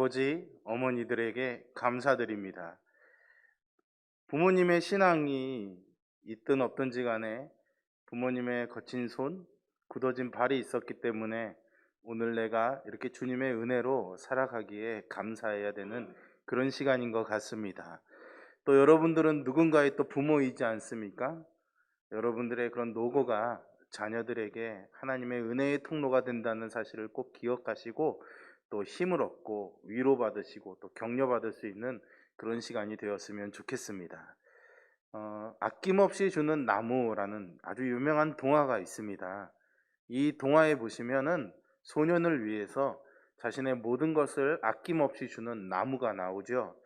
아버지, 어머니들에게 감사드립니다. 부모님의 신앙이 있든 없든지 간에 부모님의 거친 손, 굳어진 발이 있었기 때문에 오늘 내가 이렇게 주님의 은혜로 살아가기에 감사해야 되는 그런 시간인 것 같습니다. 또 여러분들은 누군가의 또 부모이지 않습니까? 여러분들의 그런 노고가 자녀들에게 하나님의 은혜의 통로가 된다는 사실을 꼭 기억하시고 또 힘을 얻고 위로받으시고 또 격려받을 수 있는 그런 시간이 되었으면 좋겠습니다. 어, 아낌없이 주는 나무라는 아주 유명한 동화가 있습니다. 이 동화에 보시면은 소년을 위해서 자신의 모든 것을 아낌없이 주는 나무가 나오죠.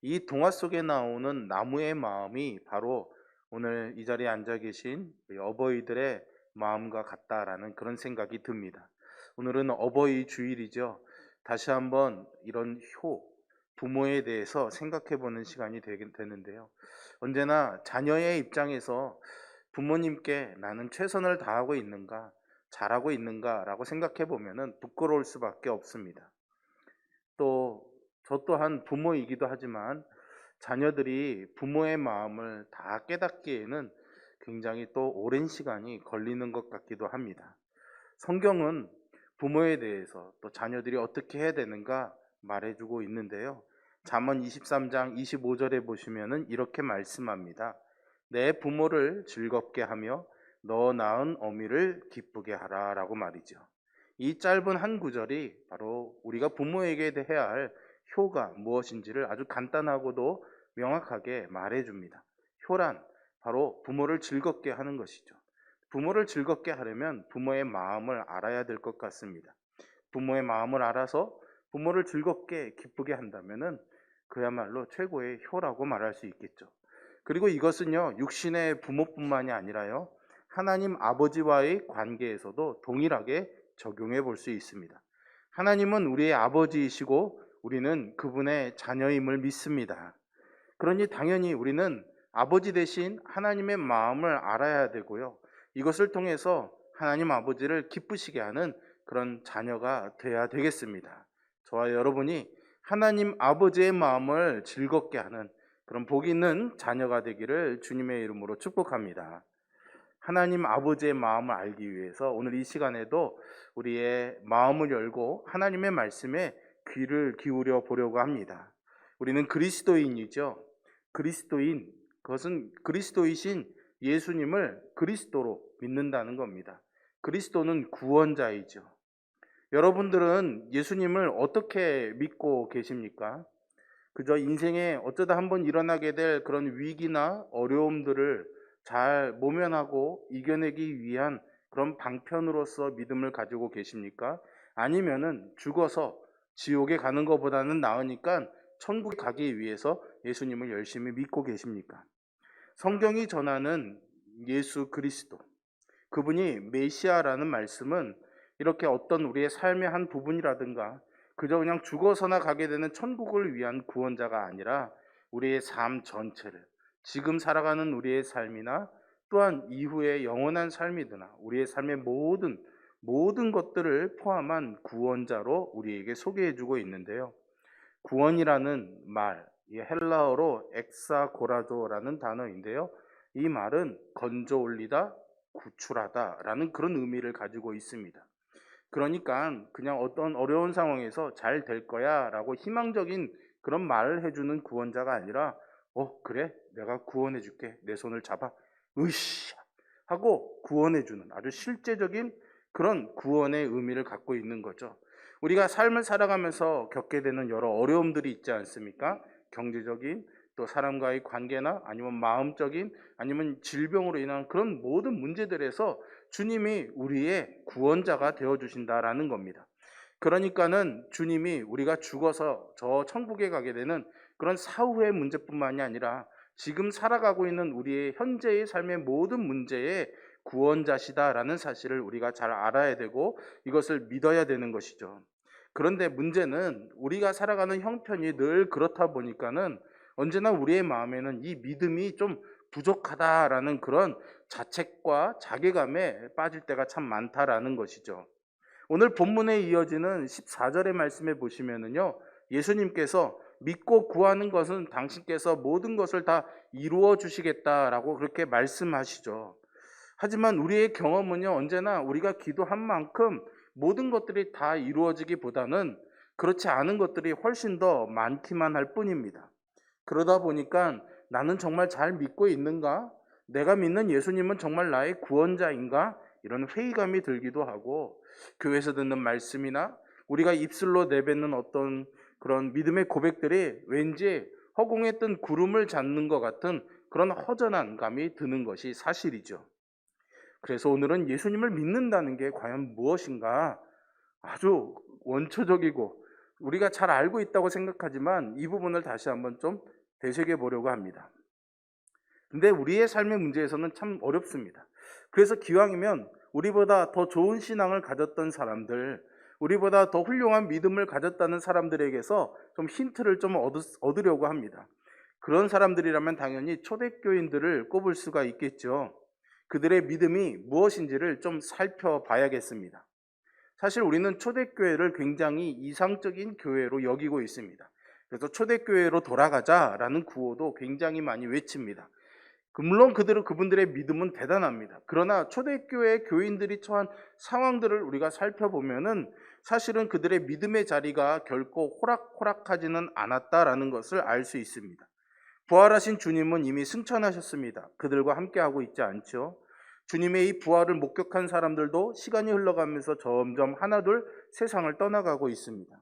이 동화 속에 나오는 나무의 마음이 바로 오늘 이 자리에 앉아 계신 어버이들의 마음과 같다라는 그런 생각이 듭니다. 오늘은 어버이 주일이죠. 다시 한번 이런 효, 부모에 대해서 생각해 보는 시간이 되는데요. 언제나 자녀의 입장에서 부모님께 나는 최선을 다하고 있는가, 잘하고 있는가라고 생각해 보면은 부끄러울 수밖에 없습니다. 또 저 또한 부모이기도 하지만 자녀들이 부모의 마음을 다 깨닫기에는 굉장히 또 오랜 시간이 걸리는 것 같기도 합니다. 성경은 부모에 대해서 또 자녀들이 어떻게 해야 되는가 말해주고 있는데요. 잠언 23장 25절에 보시면은 이렇게 말씀합니다. 내 부모를 즐겁게 하며 너 낳은 어미를 기쁘게 하라라고 말이죠. 이 짧은 한 구절이 바로 우리가 부모에게 해야 할 효가 무엇인지를 아주 간단하고도 명확하게 말해 줍니다. 효란 바로 부모를 즐겁게 하는 것이죠. 부모를 즐겁게 하려면 부모의 마음을 알아야 될 것 같습니다. 부모의 마음을 알아서 부모를 즐겁게 기쁘게 한다면은 그야말로 최고의 효라고 말할 수 있겠죠. 그리고 이것은요, 육신의 부모뿐만이 아니라요, 하나님 아버지와의 관계에서도 동일하게 적용해 볼 수 있습니다. 하나님은 우리의 아버지이시고 우리는 그분의 자녀임을 믿습니다. 그러니 당연히 우리는 아버지 대신 하나님의 마음을 알아야 되고요. 이것을 통해서 하나님 아버지를 기쁘시게 하는 그런 자녀가 되어야 되겠습니다. 저와 여러분이 하나님 아버지의 마음을 즐겁게 하는 그런 복 있는 자녀가 되기를 주님의 이름으로 축복합니다. 하나님 아버지의 마음을 알기 위해서 오늘 이 시간에도 우리의 마음을 열고 하나님의 말씀에 귀를 기울여 보려고 합니다. 우리는 그리스도인이죠. 그리스도인, 그것은 그리스도이신 예수님을 그리스도로 믿는다는 겁니다. 그리스도는 구원자이죠. 여러분들은 예수님을 어떻게 믿고 계십니까? 그저 인생에 어쩌다 한번 일어나게 될 그런 위기나 어려움들을 잘 모면하고 이겨내기 위한 그런 방편으로서 믿음을 가지고 계십니까? 아니면은 죽어서 지옥에 가는 것보다는 나으니까 천국에 가기 위해서 예수님을 열심히 믿고 계십니까? 성경이 전하는 예수 그리스도, 그분이 메시아라는 말씀은 이렇게 어떤 우리의 삶의 한 부분이라든가 그저 그냥 죽어서나 가게 되는 천국을 위한 구원자가 아니라 우리의 삶 전체를 지금 살아가는 우리의 삶이나 또한 이후의 영원한 삶이드나 우리의 삶의 모든 모든 것들을 포함한 구원자로 우리에게 소개해주고 있는데요. 구원이라는 말, 이 헬라어로 엑사고라조라는 단어인데요. 이 말은 건져 올리다, 구출하다 라는 그런 의미를 가지고 있습니다. 그러니까 그냥 어떤 어려운 상황에서 잘 될 거야 라고 희망적인 그런 말을 해주는 구원자가 아니라 어 그래 내가 구원해 줄게 내 손을 잡아 으쌰 하고 구원해 주는 아주 실제적인 그런 구원의 의미를 갖고 있는 거죠. 우리가 삶을 살아가면서 겪게 되는 여러 어려움들이 있지 않습니까? 경제적인 또 사람과의 관계나 아니면 마음적인 아니면 질병으로 인한 그런 모든 문제들에서 주님이 우리의 구원자가 되어 주신다라는 겁니다. 그러니까는 주님이 우리가 죽어서 저 천국에 가게 되는 그런 사후의 문제뿐만이 아니라 지금 살아가고 있는 우리의 현재의 삶의 모든 문제에 구원자시다라는 사실을 우리가 잘 알아야 되고 이것을 믿어야 되는 것이죠. 그런데 문제는 우리가 살아가는 형편이 늘 그렇다 보니까는 언제나 우리의 마음에는 이 믿음이 좀 부족하다라는 그런 자책과 자괴감에 빠질 때가 참 많다라는 것이죠. 오늘 본문에 이어지는 14절의 말씀에 보시면은요, 예수님께서 믿고 구하는 것은 당신께서 모든 것을 다 이루어 주시겠다라고 그렇게 말씀하시죠. 하지만 우리의 경험은요, 언제나 우리가 기도한 만큼 모든 것들이 다 이루어지기보다는 그렇지 않은 것들이 훨씬 더 많기만 할 뿐입니다. 그러다 보니까 나는 정말 잘 믿고 있는가? 내가 믿는 예수님은 정말 나의 구원자인가? 이런 회의감이 들기도 하고 교회에서 듣는 말씀이나 우리가 입술로 내뱉는 어떤 그런 믿음의 고백들이 왠지 허공에 뜬 구름을 잡는 것 같은 그런 허전한 감이 드는 것이 사실이죠. 그래서 오늘은 예수님을 믿는다는 게 과연 무엇인가 아주 원초적이고 우리가 잘 알고 있다고 생각하지만 이 부분을 다시 한번 좀 되새겨 보려고 합니다. 근데 우리의 삶의 문제에서는 참 어렵습니다. 그래서 기왕이면 우리보다 더 좋은 신앙을 가졌던 사람들, 우리보다 더 훌륭한 믿음을 가졌다는 사람들에게서 좀 힌트를 좀 얻으, 려고 합니다. 그런 사람들이라면 당연히 초대교인들을 꼽을 수가 있겠죠. 그들의 믿음이 무엇인지를 좀 살펴봐야겠습니다. 사실 우리는 초대교회를 굉장히 이상적인 교회로 여기고 있습니다. 그래서 초대교회로 돌아가자라는 구호도 굉장히 많이 외칩니다. 그 물론 그들은 그분들의 믿음은 대단합니다. 그러나 초대교회 교인들이 처한 상황들을 우리가 살펴보면은 사실은 그들의 믿음의 자리가 결코 호락호락하지는 않았다라는 것을 알 수 있습니다. 부활하신 주님은 이미 승천하셨습니다. 그들과 함께하고 있지 않죠. 주님의 이 부활을 목격한 사람들도 시간이 흘러가면서 점점 하나둘 세상을 떠나가고 있습니다.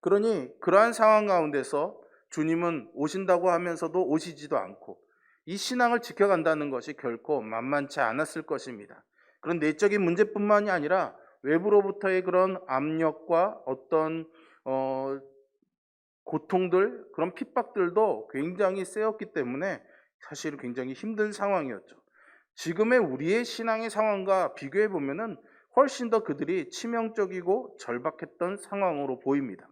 그러니 그러한 상황 가운데서 주님은 오신다고 하면서도 오시지도 않고 이 신앙을 지켜간다는 것이 결코 만만치 않았을 것입니다. 그런 내적인 문제뿐만이 아니라 외부로부터의 그런 압력과 어떤 어, 고통들, 그런 핍박들도 굉장히 세었기 때문에 사실 굉장히 힘든 상황이었죠. 지금의 우리의 신앙의 상황과 비교해 보면은 훨씬 더 그들이 치명적이고 절박했던 상황으로 보입니다.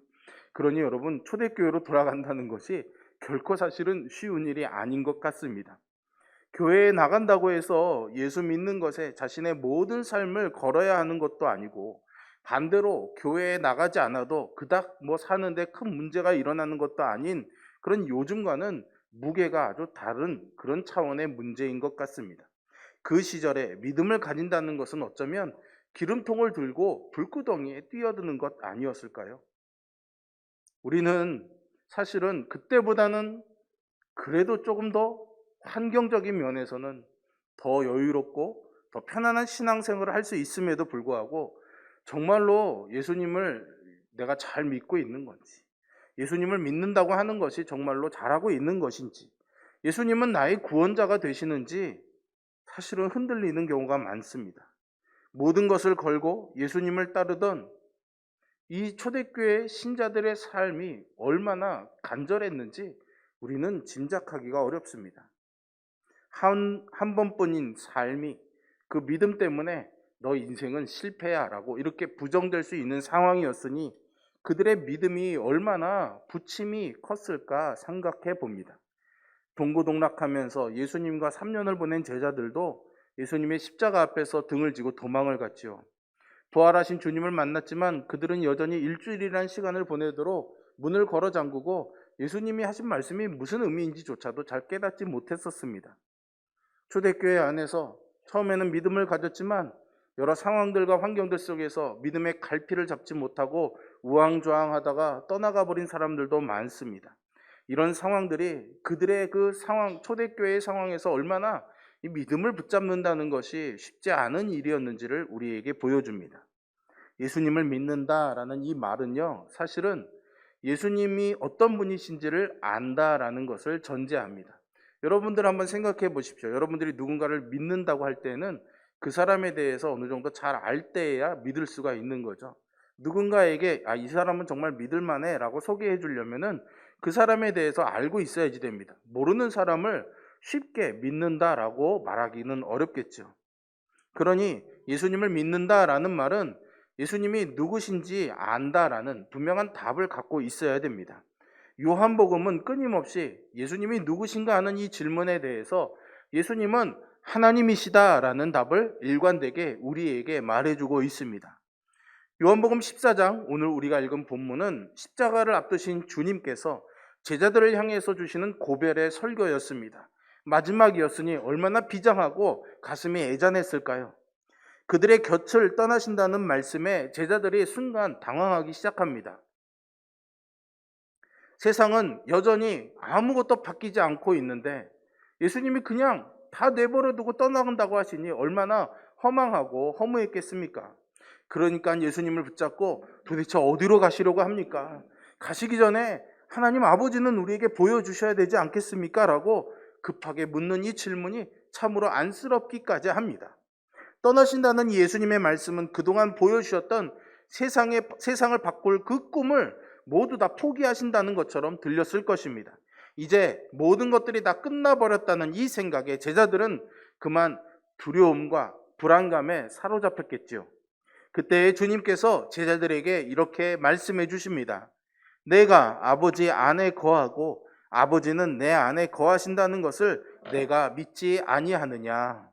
그러니 여러분 초대교회로 돌아간다는 것이 결코 사실은 쉬운 일이 아닌 것 같습니다. 교회에 나간다고 해서 예수 믿는 것에 자신의 모든 삶을 걸어야 하는 것도 아니고 반대로 교회에 나가지 않아도 그닥 뭐 사는데 큰 문제가 일어나는 것도 아닌 그런 요즘과는 무게가 아주 다른 그런 차원의 문제인 것 같습니다. 그 시절에 믿음을 가진다는 것은 어쩌면 기름통을 들고 불구덩이에 뛰어드는 것 아니었을까요? 우리는 사실은 그때보다는 그래도 조금 더 환경적인 면에서는 더 여유롭고 더 편안한 신앙생활을 할 수 있음에도 불구하고 정말로 예수님을 내가 잘 믿고 있는 건지, 예수님을 믿는다고 하는 것이 정말로 잘하고 있는 것인지, 예수님은 나의 구원자가 되시는지 사실은 흔들리는 경우가 많습니다. 모든 것을 걸고 예수님을 따르던 이 초대교회 신자들의 삶이 얼마나 간절했는지 우리는 짐작하기가 어렵습니다. 한, 한 번뿐인 삶이 그 믿음 때문에 너 인생은 실패야 라고 이렇게 부정될 수 있는 상황이었으니 그들의 믿음이 얼마나 부침이 컸을까 생각해 봅니다. 동고동락하면서 예수님과 3년을 보낸 제자들도 예수님의 십자가 앞에서 등을 지고 도망을 갔지요. 부활하신 주님을 만났지만 그들은 여전히 일주일이라는 시간을 보내도록 문을 걸어 잠그고 예수님이 하신 말씀이 무슨 의미인지조차도 잘 깨닫지 못했었습니다. 초대교회 안에서 처음에는 믿음을 가졌지만 여러 상황들과 환경들 속에서 믿음의 갈피를 잡지 못하고 우왕좌왕하다가 떠나가 버린 사람들도 많습니다. 이런 상황들이 그들의 그 상황, 초대교회의 상황에서 얼마나 이 믿음을 붙잡는다는 것이 쉽지 않은 일이었는지를 우리에게 보여줍니다. 예수님을 믿는다라는 이 말은요, 사실은 예수님이 어떤 분이신지를 안다라는 것을 전제합니다. 여러분들 한번 생각해 보십시오. 여러분들이 누군가를 믿는다고 할 때는 그 사람에 대해서 어느 정도 잘 알 때야 믿을 수가 있는 거죠. 누군가에게 아, 이 사람은 정말 믿을만해 라고 소개해 주려면은 그 사람에 대해서 알고 있어야지 됩니다. 모르는 사람을 쉽게 믿는다라고 말하기는 어렵겠죠. 그러니 예수님을 믿는다라는 말은 예수님이 누구신지 안다라는 분명한 답을 갖고 있어야 됩니다. 요한복음은 끊임없이 예수님이 누구신가 하는 이 질문에 대해서 예수님은 하나님이시다라는 답을 일관되게 우리에게 말해주고 있습니다. 요한복음 14장 오늘 우리가 읽은 본문은 십자가를 앞두신 주님께서 제자들을 향해서 주시는 고별의 설교였습니다. 마지막이었으니 얼마나 비장하고 가슴이 애잔했을까요? 그들의 곁을 떠나신다는 말씀에 제자들이 순간 당황하기 시작합니다. 세상은 여전히 아무것도 바뀌지 않고 있는데 예수님이 그냥 다 내버려 두고 떠나간다고 하시니 얼마나 허망하고 허무했겠습니까? 그러니까 예수님을 붙잡고 도대체 어디로 가시려고 합니까? 가시기 전에 하나님 아버지는 우리에게 보여주셔야 되지 않겠습니까? 라고 급하게 묻는 이 질문이 참으로 안쓰럽기까지 합니다. 떠나신다는 예수님의 말씀은 그동안 보여주셨던 세상의, 세상을 바꿀 그 꿈을 모두 다 포기하신다는 것처럼 들렸을 것입니다. 이제 모든 것들이 다 끝나버렸다는 이 생각에 제자들은 그만 두려움과 불안감에 사로잡혔겠지요. 그때 주님께서 제자들에게 이렇게 말씀해 주십니다. 내가 아버지 안에 거하고 아버지는 내 안에 거하신다는 것을 내가 믿지 아니하느냐.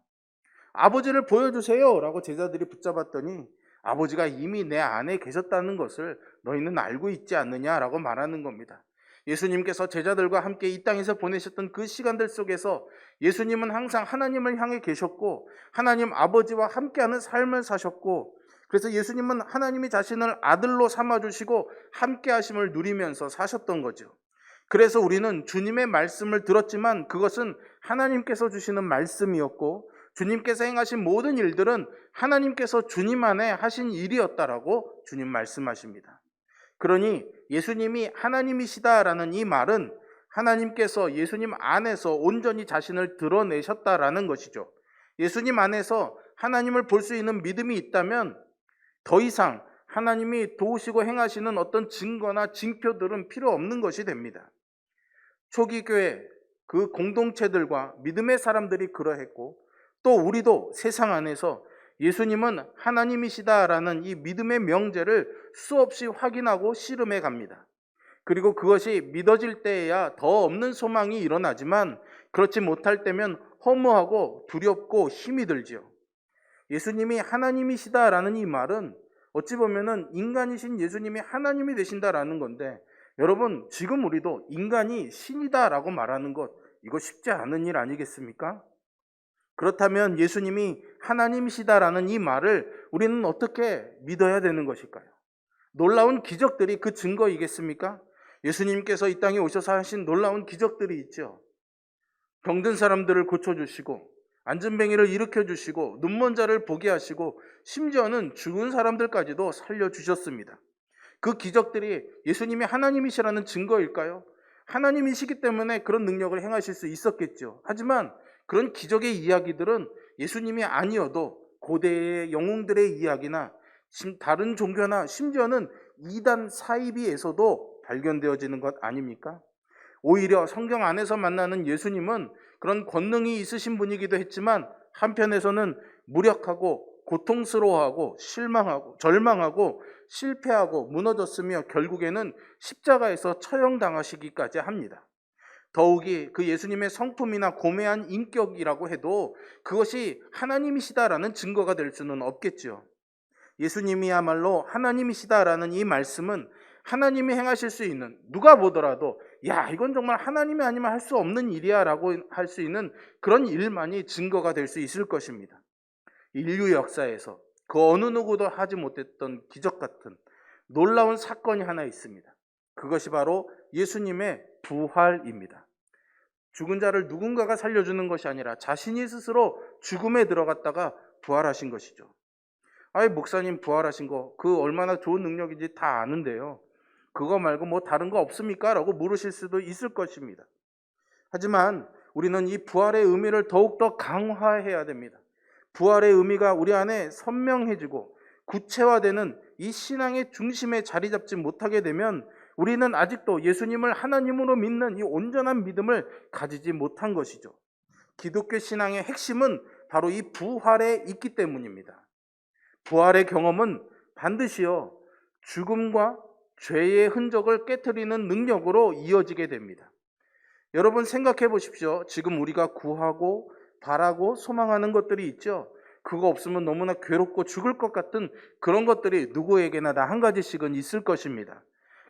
아버지를 보여주세요 라고 제자들이 붙잡았더니 아버지가 이미 내 안에 계셨다는 것을 너희는 알고 있지 않느냐 라고 말하는 겁니다. 예수님께서 제자들과 함께 이 땅에서 보내셨던 그 시간들 속에서 예수님은 항상 하나님을 향해 계셨고 하나님 아버지와 함께하는 삶을 사셨고 그래서 예수님은 하나님이 자신을 아들로 삼아주시고 함께 하심을 누리면서 사셨던 거죠. 그래서 우리는 주님의 말씀을 들었지만 그것은 하나님께서 주시는 말씀이었고 주님께서 행하신 모든 일들은 하나님께서 주님 안에 하신 일이었다라고 주님 말씀하십니다. 그러니 예수님이 하나님이시다라는 이 말은 하나님께서 예수님 안에서 온전히 자신을 드러내셨다라는 것이죠. 예수님 안에서 하나님을 볼 수 있는 믿음이 있다면 더 이상 하나님이 도우시고 행하시는 어떤 증거나 징표들은 필요 없는 것이 됩니다. 초기 교회 그 공동체들과 믿음의 사람들이 그러했고 또 우리도 세상 안에서 예수님은 하나님이시다라는 이 믿음의 명제를 수없이 확인하고 씨름해 갑니다. 그리고 그것이 믿어질 때에야 더 없는 소망이 일어나지만 그렇지 못할 때면 허무하고 두렵고 힘이 들지요. 예수님이 하나님이시다라는 이 말은 어찌 보면은 인간이신 예수님이 하나님이 되신다라는 건데 여러분 지금 우리도 인간이 신이다라고 말하는 것 이거 쉽지 않은 일 아니겠습니까? 그렇다면 예수님이 하나님이시다라는 이 말을 우리는 어떻게 믿어야 되는 것일까요? 놀라운 기적들이 그 증거이겠습니까? 예수님께서 이 땅에 오셔서 하신 놀라운 기적들이 있죠. 병든 사람들을 고쳐주시고, 안전뱅이를 일으켜 주시고, 눈먼 자를 보게 하시고, 심지어는 죽은 사람들까지도 살려 주셨습니다. 그 기적들이 예수님이 하나님이시라는 증거일까요? 하나님이시기 때문에 그런 능력을 행하실 수 있었겠죠. 하지만 그런 기적의 이야기들은 예수님이 아니어도 고대의 영웅들의 이야기나 다른 종교나 심지어는 이단 사이비에서도 발견되어지는 것 아닙니까? 오히려 성경 안에서 만나는 예수님은 그런 권능이 있으신 분이기도 했지만 한편에서는 무력하고 고통스러워하고 실망하고 절망하고 실패하고 무너졌으며 결국에는 십자가에서 처형당하시기까지 합니다. 더욱이 그 예수님의 성품이나 고매한 인격이라고 해도 그것이 하나님이시다라는 증거가 될 수는 없겠죠. 예수님이야말로 하나님이시다라는 이 말씀은 하나님이 행하실 수 있는 누가 보더라도 야 이건 정말 하나님이 아니면 할 수 없는 일이야 라고 할 수 있는 그런 일만이 증거가 될 수 있을 것입니다. 인류 역사에서 그 어느 누구도 하지 못했던 기적 같은 놀라운 사건이 하나 있습니다. 그것이 바로 예수님의 부활입니다. 죽은 자를 누군가가 살려주는 것이 아니라 자신이 스스로 죽음에 들어갔다가 부활하신 것이죠. 아이, 목사님 부활하신 거, 그 얼마나 좋은 능력인지 다 아는데요. 그거 말고 뭐 다른 거 없습니까? 라고 물으실 수도 있을 것입니다. 하지만 우리는 이 부활의 의미를 더욱더 강화해야 됩니다. 부활의 의미가 우리 안에 선명해지고 구체화되는 이 신앙의 중심에 자리 잡지 못하게 되면 우리는 아직도 예수님을 하나님으로 믿는 이 온전한 믿음을 가지지 못한 것이죠. 기독교 신앙의 핵심은 바로 이 부활에 있기 때문입니다. 부활의 경험은 반드시요 죽음과 죄의 흔적을 깨뜨리는 능력으로 이어지게 됩니다. 여러분 생각해 보십시오. 지금 우리가 구하고 바라고 소망하는 것들이 있죠. 그거 없으면 너무나 괴롭고 죽을 것 같은 그런 것들이 누구에게나 다 한 가지씩은 있을 것입니다.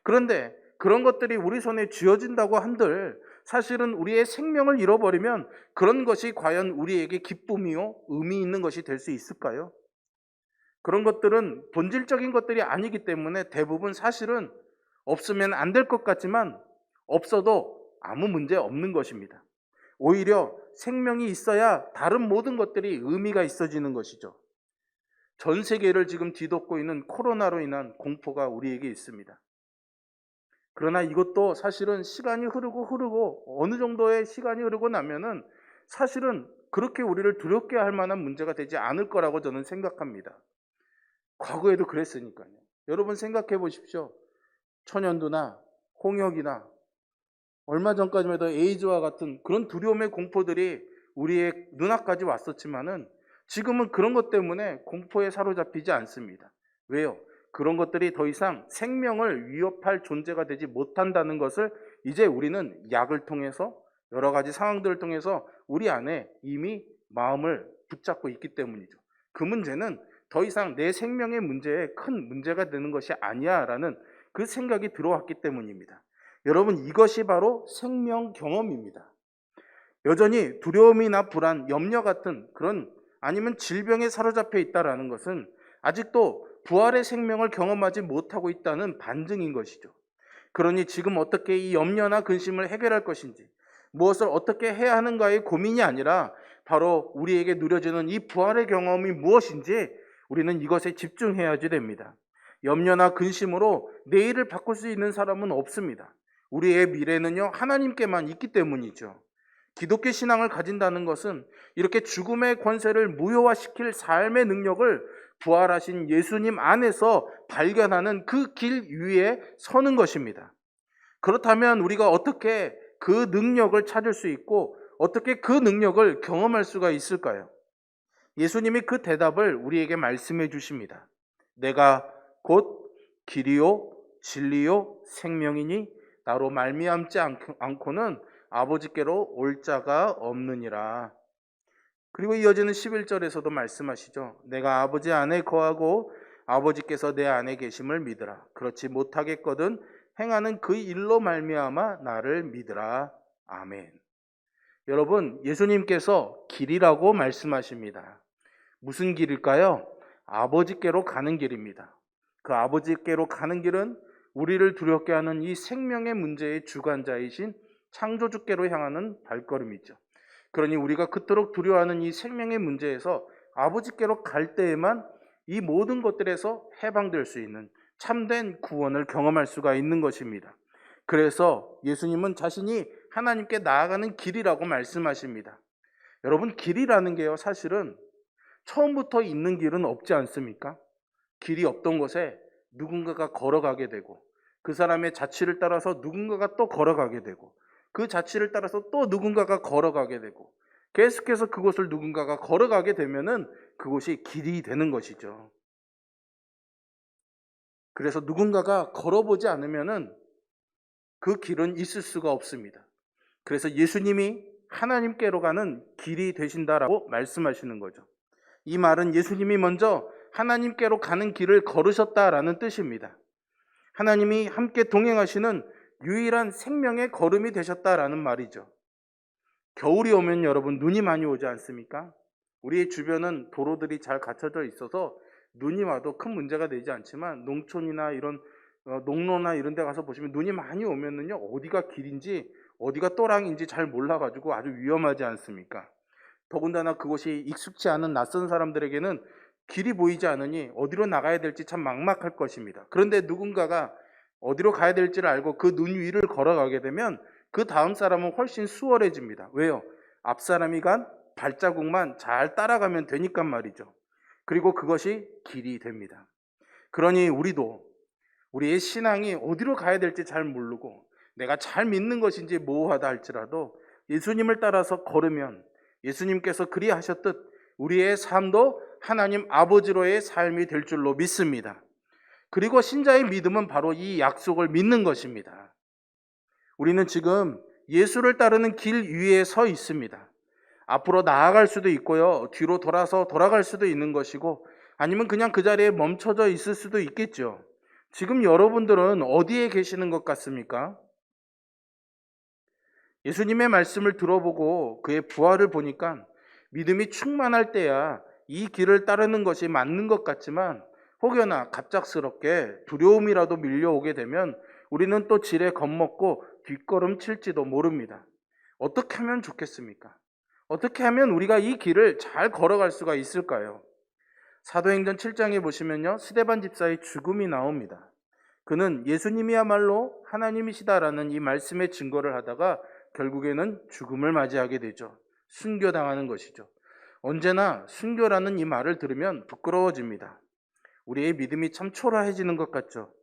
그런데 그런 것들이 우리 손에 쥐어진다고 한들 사실은 우리의 생명을 잃어버리면 그런 것이 과연 우리에게 기쁨이요 의미 있는 것이 될 수 있을까요? 그런 것들은 본질적인 것들이 아니기 때문에 대부분 사실은 없으면 안 될 것 같지만 없어도 아무 문제 없는 것입니다. 오히려 생명이 있어야 다른 모든 것들이 의미가 있어지는 것이죠. 전 세계를 지금 뒤덮고 있는 코로나로 인한 공포가 우리에게 있습니다. 그러나 이것도 사실은 시간이 흐르고 흐르고 어느 정도의 시간이 흐르고 나면은 사실은 그렇게 우리를 두렵게 할 만한 문제가 되지 않을 거라고 저는 생각합니다. 과거에도 그랬으니까요. 여러분 생각해 보십시오. 천연두나 홍역이나 얼마 전까지만 해도 에이즈와 같은 그런 두려움의 공포들이 우리의 눈앞까지 왔었지만은 지금은 그런 것 때문에 공포에 사로잡히지 않습니다. 왜요? 그런 것들이 더 이상 생명을 위협할 존재가 되지 못한다는 것을 이제 우리는 약을 통해서 여러 가지 상황들을 통해서 우리 안에 이미 마음을 붙잡고 있기 때문이죠. 그 문제는 더 이상 내 생명의 문제에 큰 문제가 되는 것이 아니야라는 그 생각이 들어왔기 때문입니다. 여러분 이것이 바로 생명 경험입니다. 여전히 두려움이나 불안, 염려 같은 그런 아니면 질병에 사로잡혀 있다라는 것은 아직도 부활의 생명을 경험하지 못하고 있다는 반증인 것이죠. 그러니 지금 어떻게 이 염려나 근심을 해결할 것인지, 무엇을 어떻게 해야 하는가의 고민이 아니라 바로 우리에게 누려지는 이 부활의 경험이 무엇인지 우리는 이것에 집중해야지 됩니다. 염려나 근심으로 내일을 바꿀 수 있는 사람은 없습니다. 우리의 미래는요, 하나님께만 있기 때문이죠. 기독교 신앙을 가진다는 것은 이렇게 죽음의 권세를 무효화시킬 삶의 능력을 부활하신 예수님 안에서 발견하는 그 길 위에 서는 것입니다. 그렇다면 우리가 어떻게 그 능력을 찾을 수 있고 어떻게 그 능력을 경험할 수가 있을까요? 예수님이 그 대답을 우리에게 말씀해 주십니다. 내가 곧 길이요 진리요 생명이니 나로 말미암지 않고는 아버지께로 올 자가 없느니라. 그리고 이어지는 11절에서도 말씀하시죠. 내가 아버지 안에 거하고 아버지께서 내 안에 계심을 믿으라. 그렇지 못하겠거든 행하는 그 일로 말미암아 나를 믿으라. 아멘. 여러분, 예수님께서 길이라고 말씀하십니다. 무슨 길일까요? 아버지께로 가는 길입니다. 그 아버지께로 가는 길은 우리를 두렵게 하는 이 생명의 문제의 주관자이신 창조주께로 향하는 발걸음이죠. 그러니 우리가 그토록 두려워하는 이 생명의 문제에서 아버지께로 갈 때에만 이 모든 것들에서 해방될 수 있는 참된 구원을 경험할 수가 있는 것입니다. 그래서 예수님은 자신이 하나님께 나아가는 길이라고 말씀하십니다. 여러분, 길이라는 게요, 사실은 처음부터 있는 길은 없지 않습니까? 길이 없던 곳에 누군가가 걸어가게 되고 그 사람의 자취를 따라서 누군가가 또 걸어가게 되고 그 자취를 따라서 또 누군가가 걸어가게 되고 계속해서 그곳을 누군가가 걸어가게 되면은 그곳이 길이 되는 것이죠. 그래서 누군가가 걸어보지 않으면은 그 길은 있을 수가 없습니다. 그래서 예수님이 하나님께로 가는 길이 되신다라고 말씀하시는 거죠. 이 말은 예수님이 먼저 하나님께로 가는 길을 걸으셨다라는 뜻입니다. 하나님이 함께 동행하시는 유일한 생명의 걸음이 되셨다라는 말이죠. 겨울이 오면 여러분 눈이 많이 오지 않습니까? 우리의 주변은 도로들이 잘 갖춰져 있어서 눈이 와도 큰 문제가 되지 않지만 농촌이나 이런 어, 농로나 이런 데 가서 보시면 눈이 많이 오면은요 어디가 길인지 어디가 또랑인지 잘 몰라가지고 아주 위험하지 않습니까? 더군다나 그곳이 익숙치 않은 낯선 사람들에게는 길이 보이지 않으니 어디로 나가야 될지 참 막막할 것입니다. 그런데 누군가가 어디로 가야 될지를 알고 그 눈 위를 걸어가게 되면 그 다음 사람은 훨씬 수월해집니다. 왜요? 앞 사람이 간 발자국만 잘 따라가면 되니까 말이죠. 그리고 그것이 길이 됩니다. 그러니 우리도 우리의 신앙이 어디로 가야 될지 잘 모르고 내가 잘 믿는 것인지 모호하다 할지라도 예수님을 따라서 걸으면 예수님께서 그리하셨듯 우리의 삶도 하나님 아버지로의 삶이 될 줄로 믿습니다. 그리고 신자의 믿음은 바로 이 약속을 믿는 것입니다. 우리는 지금 예수를 따르는 길 위에 서 있습니다. 앞으로 나아갈 수도 있고요. 뒤로 돌아서 돌아갈 수도 있는 것이고 아니면 그냥 그 자리에 멈춰져 있을 수도 있겠죠. 지금 여러분들은 어디에 계시는 것 같습니까? 예수님의 말씀을 들어보고 그의 부활을 보니까 믿음이 충만할 때야 이 길을 따르는 것이 맞는 것 같지만 혹여나 갑작스럽게 두려움이라도 밀려오게 되면 우리는 또 지레 겁먹고 뒷걸음 칠지도 모릅니다. 어떻게 하면 좋겠습니까? 어떻게 하면 우리가 이 길을 잘 걸어갈 수가 있을까요? 사도행전 7장에 보시면요. 스데반 집사의 죽음이 나옵니다. 그는 예수님이야말로 하나님이시다라는 이 말씀의 증거를 하다가 결국에는 죽음을 맞이하게 되죠. 순교당하는 것이죠. 언제나 순교라는 이 말을 들으면 부끄러워집니다. 우리의 믿음이 참 초라해지는 것 같죠.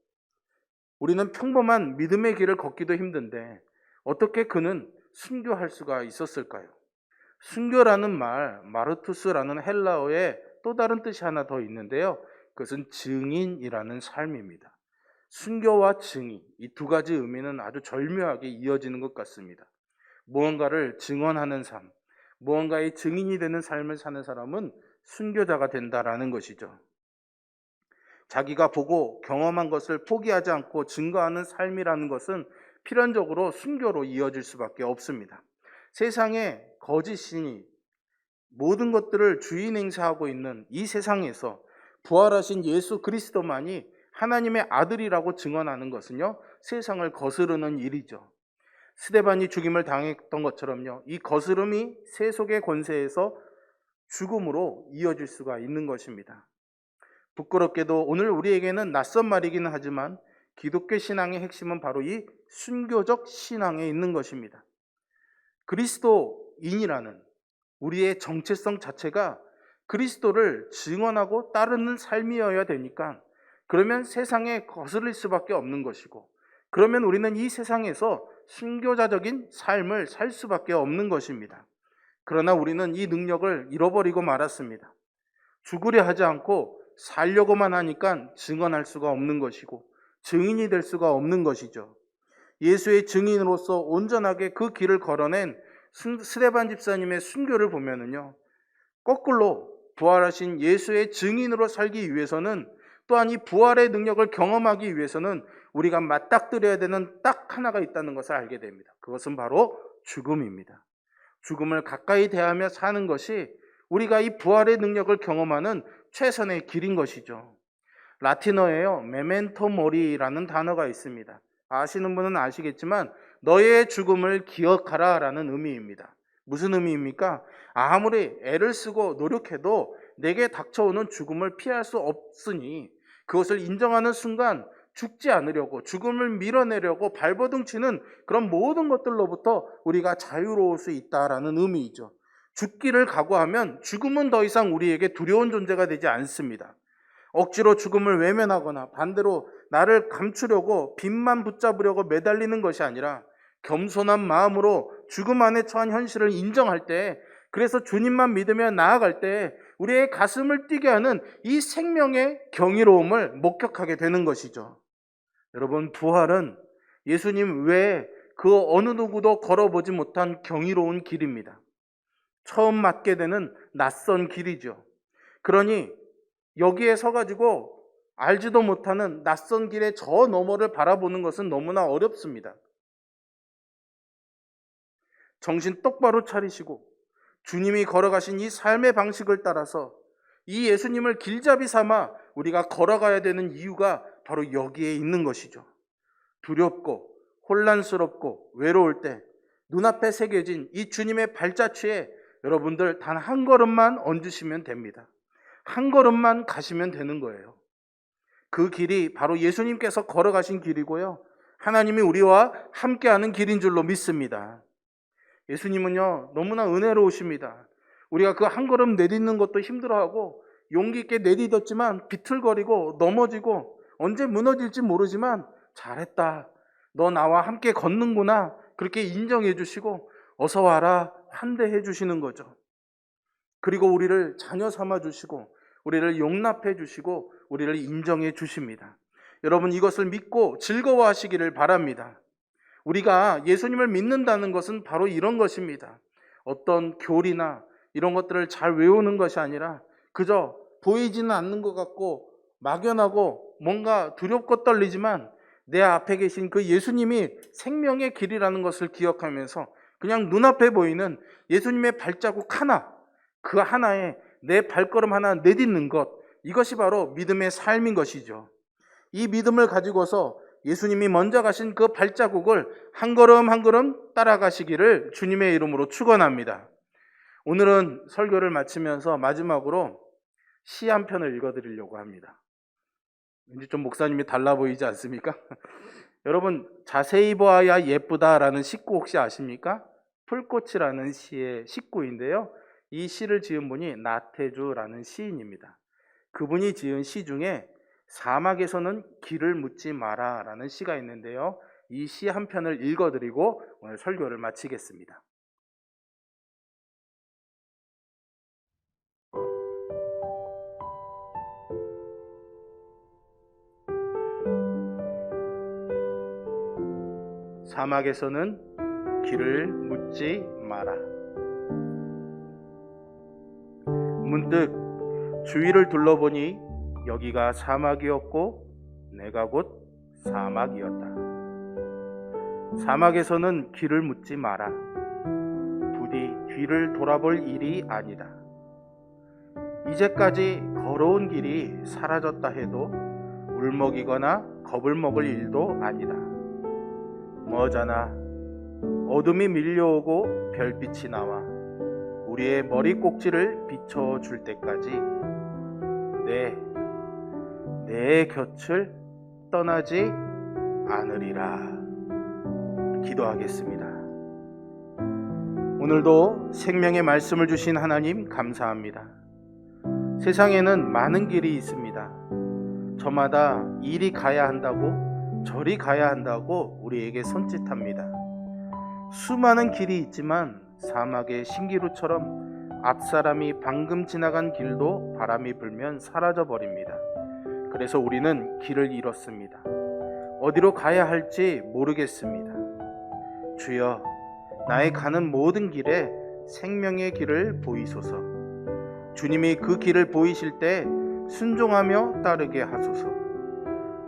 우리는 평범한 믿음의 길을 걷기도 힘든데 어떻게 그는 순교할 수가 있었을까요? 순교라는 말, 마르투스라는 헬라어에 또 다른 뜻이 하나 더 있는데요. 그것은 증인이라는 삶입니다. 순교와 증인, 이 두 가지 의미는 아주 절묘하게 이어지는 것 같습니다. 무언가를 증언하는 삶, 무언가의 증인이 되는 삶을 사는 사람은 순교자가 된다라는 것이죠. 자기가 보고 경험한 것을 포기하지 않고 증거하는 삶이라는 것은 필연적으로 순교로 이어질 수밖에 없습니다. 세상에 거짓 신이 모든 것들을 주인 행사하고 있는 이 세상에서 부활하신 예수 그리스도만이 하나님의 아들이라고 증언하는 것은요, 세상을 거스르는 일이죠. 스데반이 죽임을 당했던 것처럼요, 이 거스름이 세속의 권세에서 죽음으로 이어질 수가 있는 것입니다. 부끄럽게도 오늘 우리에게는 낯선 말이기는 하지만 기독교 신앙의 핵심은 바로 이 순교적 신앙에 있는 것입니다. 그리스도인이라는 우리의 정체성 자체가 그리스도를 증언하고 따르는 삶이어야 되니까 그러면 세상에 거슬릴 수밖에 없는 것이고 그러면 우리는 이 세상에서 순교자적인 삶을 살 수밖에 없는 것입니다. 그러나 우리는 이 능력을 잃어버리고 말았습니다. 죽으려 하지 않고 살려고만 하니까 증언할 수가 없는 것이고 증인이 될 수가 없는 것이죠. 예수의 증인으로서 온전하게 그 길을 걸어낸 스데반 집사님의 순교를 보면은요. 거꾸로 부활하신 예수의 증인으로 살기 위해서는 또한 이 부활의 능력을 경험하기 위해서는 우리가 맞닥뜨려야 되는 딱 하나가 있다는 것을 알게 됩니다. 그것은 바로 죽음입니다. 죽음을 가까이 대하며 사는 것이 우리가 이 부활의 능력을 경험하는 최선의 길인 것이죠. 라틴어에요. 메멘토 모리라는 단어가 있습니다. 아시는 분은 아시겠지만 너의 죽음을 기억하라 라는 의미입니다. 무슨 의미입니까? 아무리 애를 쓰고 노력해도 내게 닥쳐오는 죽음을 피할 수 없으니 그것을 인정하는 순간 죽지 않으려고 죽음을 밀어내려고 발버둥 치는 그런 모든 것들로부터 우리가 자유로울 수 있다라는 의미이죠. 죽기를 각오하면 죽음은 더 이상 우리에게 두려운 존재가 되지 않습니다. 억지로 죽음을 외면하거나 반대로 나를 감추려고 빚만 붙잡으려고 매달리는 것이 아니라 겸손한 마음으로 죽음 안에 처한 현실을 인정할 때 그래서 주님만 믿으며 나아갈 때 우리의 가슴을 뛰게 하는 이 생명의 경이로움을 목격하게 되는 것이죠. 여러분, 부활은 예수님 외에 그 어느 누구도 걸어보지 못한 경이로운 길입니다. 처음 맞게 되는 낯선 길이죠. 그러니 여기에 서가지고 알지도 못하는 낯선 길의 저 너머를 바라보는 것은 너무나 어렵습니다. 정신 똑바로 차리시고 주님이 걸어가신 이 삶의 방식을 따라서 이 예수님을 길잡이 삼아 우리가 걸어가야 되는 이유가 바로 여기에 있는 것이죠. 두렵고 혼란스럽고 외로울 때 눈앞에 새겨진 이 주님의 발자취에 여러분들 단 한 걸음만 얹으시면 됩니다. 한 걸음만 가시면 되는 거예요. 그 길이 바로 예수님께서 걸어가신 길이고요. 하나님이 우리와 함께하는 길인 줄로 믿습니다. 예수님은요, 너무나 은혜로우십니다. 우리가 그 한 걸음 내딛는 것도 힘들어하고 용기 있게 내딛었지만 비틀거리고 넘어지고 언제 무너질지 모르지만 잘했다. 너 나와 함께 걷는구나. 그렇게 인정해 주시고 어서 와라. 환대해 주시는 거죠. 그리고 우리를 자녀 삼아 주시고 우리를 용납해 주시고 우리를 인정해 주십니다. 여러분 이것을 믿고 즐거워하시기를 바랍니다. 우리가 예수님을 믿는다는 것은 바로 이런 것입니다. 어떤 교리나 이런 것들을 잘 외우는 것이 아니라 그저 보이지는 않는 것 같고 막연하고 뭔가 두렵고 떨리지만 내 앞에 계신 그 예수님이 생명의 길이라는 것을 기억하면서 그냥 눈앞에 보이는 예수님의 발자국 하나, 그 하나에 내 발걸음 하나 내딛는 것, 이것이 바로 믿음의 삶인 것이죠. 이 믿음을 가지고서 예수님이 먼저 가신 그 발자국을 한 걸음 한 걸음 따라가시기를 주님의 이름으로 축원합니다. 오늘은 설교를 마치면서 마지막으로 시 한 편을 읽어 드리려고 합니다. 왠지 좀 목사님이 달라 보이지 않습니까? 여러분 자세히 보아야 예쁘다라는 식구 혹시 아십니까? 풀꽃이라는 시의 식구인데요. 이 시를 지은 분이 나태주라는 시인입니다. 그분이 지은 시 중에 사막에서는 길을 묻지 마라라는 시가 있는데요. 이 시 한 편을 읽어드리고 오늘 설교를 마치겠습니다. 사막에서는 길을 묻지 마라. 문득 주위를 둘러보니 여기가 사막이었고 내가 곧 사막이었다. 사막에서는 길을 묻지 마라. 부디 뒤를 돌아볼 일이 아니다. 이제까지 걸어온 길이 사라졌다 해도 울먹이거나 겁을 먹을 일도 아니다. 머잖아 어둠이 밀려오고 별빛이 나와 우리의 머리 꼭지를 비춰줄 때까지 내, 내 곁을 떠나지 않으리라. 기도하겠습니다. 오늘도 생명의 말씀을 주신 하나님 감사합니다. 세상에는 많은 길이 있습니다. 저마다 이리 가야 한다고 저리 가야 한다고 우리에게 손짓합니다. 수많은 길이 있지만 사막의 신기루처럼 앞사람이 방금 지나간 길도 바람이 불면 사라져 버립니다. 그래서 우리는 길을 잃었습니다. 어디로 가야 할지 모르겠습니다. 주여, 나의 가는 모든 길에 생명의 길을 보이소서. 주님이 그 길을 보이실 때 순종하며 따르게 하소서.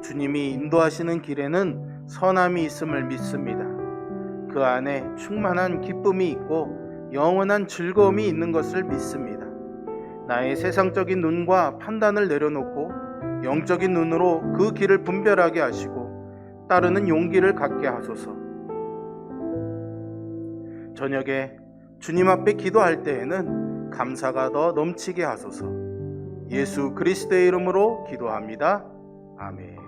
주님이 인도하시는 길에는 선함이 있음을 믿습니다. 그 안에 충만한 기쁨이 있고 영원한 즐거움이 있는 것을 믿습니다. 나의 세상적인 눈과 판단을 내려놓고 영적인 눈으로 그 길을 분별하게 하시고 따르는 용기를 갖게 하소서. 저녁에 주님 앞에 기도할 때에는 감사가 더 넘치게 하소서. 예수 그리스도의 이름으로 기도합니다. 아멘.